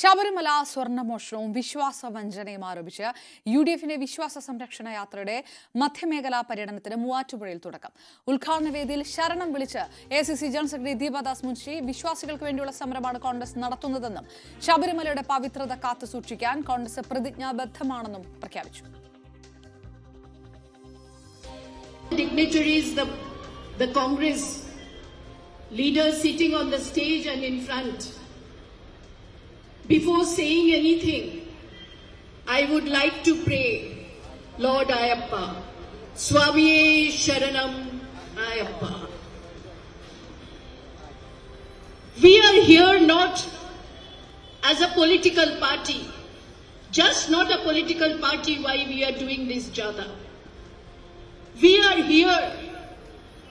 ശബരിമല സ്വർണമോഷണവും വിശ്വാസ വഞ്ചനയും ആരോപിച്ച് യു ഡി എഫിന്റെ വിശ്വാസ സംരക്ഷണ യാത്രയുടെ മധ്യമേഖലാ പര്യടനത്തിന് മൂവാറ്റുപുഴയിൽ തുടക്കം ഉദ്ഘാടന വേദിയിൽ ശരണം വിളിച്ച് A C C general secretary Deepadas Munshi വിശ്വാസികൾക്ക് വേണ്ടിയുള്ള സമരമാണ് കോൺഗ്രസ് നടത്തുന്നതെന്നും ശബരിമലയുടെ പവിത്രത കാത്തു സൂക്ഷിക്കാൻ കോൺഗ്രസ് പ്രതിജ്ഞാബദ്ധമാണെന്നും പ്രഖ്യാപിച്ചു dignitaries, the, the Congress leaders sitting on the. Before saying anything, I would like to pray, Lord Ayappa, Swamiye Sharanam Ayappa. We are here not as a political party, just not a political party why we are doing this jada. We are here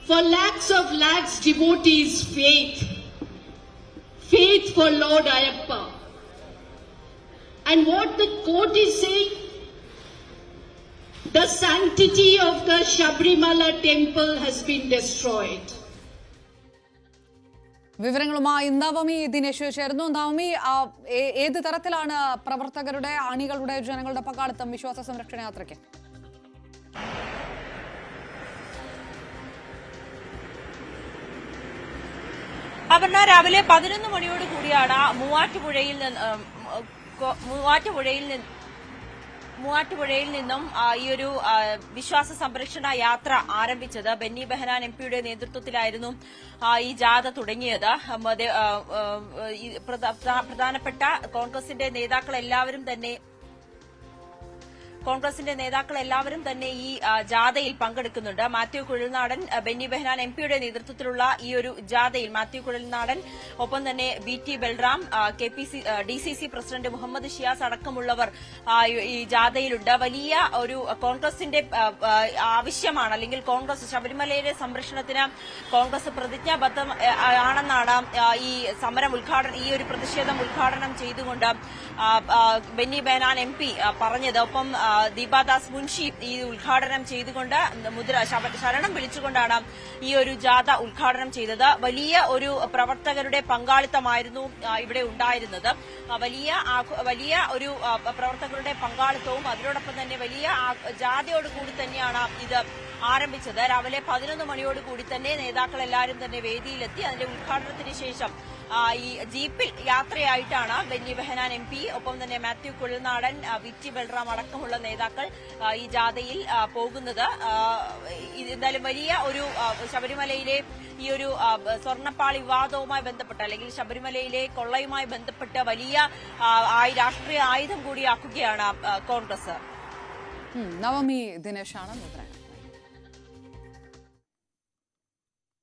for lakhs of lakhs devotees' faith. Faith for Lord Ayappa. And what the court is saying? The sanctity of the Shabrimala temple has been destroyed. വിവരങ്ങളുമായി നവമി ദിനേശ് ചേർന്നു നവമി ഏത് തരത്തിലാണ് പ്രവർത്തകരുടെ അണികളുടെ ജനങ്ങളുടെ പങ്കാളിത്തം വിശ്വാസ സംരക്ഷണ യാത്രയ്ക്ക് അപർണ രാവിലെ പതിനൊന്ന് മണിയോട് കൂടിയാണ് മൂവാറ്റുപുഴയിൽ നിന്ന് മൂവാറ്റുപുഴയിൽ നിന്ന് മൂവാറ്റുപുഴയിൽ നിന്നും ഈ ഒരു വിശ്വാസ സംരക്ഷണ യാത്ര ആരംഭിച്ചത് ബെന്നി ബെഹനാൻ എം പിയുടെ നേതൃത്വത്തിലായിരുന്നു ഈ ജാഥ തുടങ്ങിയത്. പ്രധാനപ്പെട്ട കോൺഗ്രസിന്റെ നേതാക്കൾ എല്ലാവരും തന്നെ കോൺഗ്രസിന്റെ നേതാക്കൾ എല്ലാവരും തന്നെ ഈ ജാഥയിൽ പങ്കെടുക്കുന്നുണ്ട്. മാത്യു കുഴൽനാടൻ ബെന്നി ബെഹനാൻ എം പിയുടെ നേതൃത്വത്തിലുള്ള ഈ ഒരു ജാഥയിൽ മാത്യു കുഴൽനാടൻ ഒപ്പം തന്നെ B T Balram K P C D C C president Muhammad Shiyas അടക്കമുള്ളവർ ഈ ജാഥയിലുണ്ട്. വലിയ ഒരു കോൺഗ്രസിന്റെ ആവശ്യമാണ്. അല്ലെങ്കിൽ കോൺഗ്രസ് ശബരിമലയിലെ സംരക്ഷണത്തിന് കോൺഗ്രസ് പ്രതിജ്ഞാബദ്ധം ആണെന്നാണ് ഈ സമരം ഉദ്ഘാടനം ഈ ഒരു പ്രതിഷേധം ഉദ്ഘാടനം ചെയ്തുകൊണ്ട് ബെന്നി ബെഹനാൻ എം പി പറഞ്ഞത്. ഒപ്പം ദീപാദാസ് മുൻഷി ഈ ഉദ്ഘാടനം ചെയ്തുകൊണ്ട് മുദ്ര ശരണം വിളിച്ചുകൊണ്ടാണ് ഈ ഒരു ജാഥ ഉദ്ഘാടനം ചെയ്തത്. വലിയ ഒരു പ്രവർത്തകരുടെ പങ്കാളിത്തമായിരുന്നു ഇവിടെ ഉണ്ടായിരുന്നത്. വലിയ വലിയ ഒരു പ്രവർത്തകരുടെ പങ്കാളിത്തവും അതിനോടൊപ്പം തന്നെ വലിയ ജാഥയോടുകൂടി തന്നെയാണ് ഇത് ആരംഭിച്ചത്. രാവിലെ പതിനൊന്ന് മണിയോട് കൂടി തന്നെ നേതാക്കൾ എല്ലാവരും തന്നെ വേദിയിലെത്തി. അതിന്റെ ഉദ്ഘാടനത്തിന് ശേഷം ഈ ജീപ്പിൽ യാത്രയായിട്ടാണ് ബെന്നി ബെഹനാൻ എം പി ഒപ്പം തന്നെ മാത്യു കുഴൽനാടൻ വിറ്റി ബൽറാം അടക്കമുള്ള നേതാക്കൾ ഈ ജാഥയിൽ പോകുന്നത്. എന്തായാലും വലിയ ഒരു ശബരിമലയിലെ ഈ ഒരു സ്വർണപ്പാളി വിവാദവുമായി ബന്ധപ്പെട്ട് അല്ലെങ്കിൽ ശബരിമലയിലെ കൊള്ളയുമായി ബന്ധപ്പെട്ട് വലിയ രാഷ്ട്രീയ ആയുധം കൂടിയാക്കുകയാണ് കോൺഗ്രസ്. നവമി ദിനേശാണ്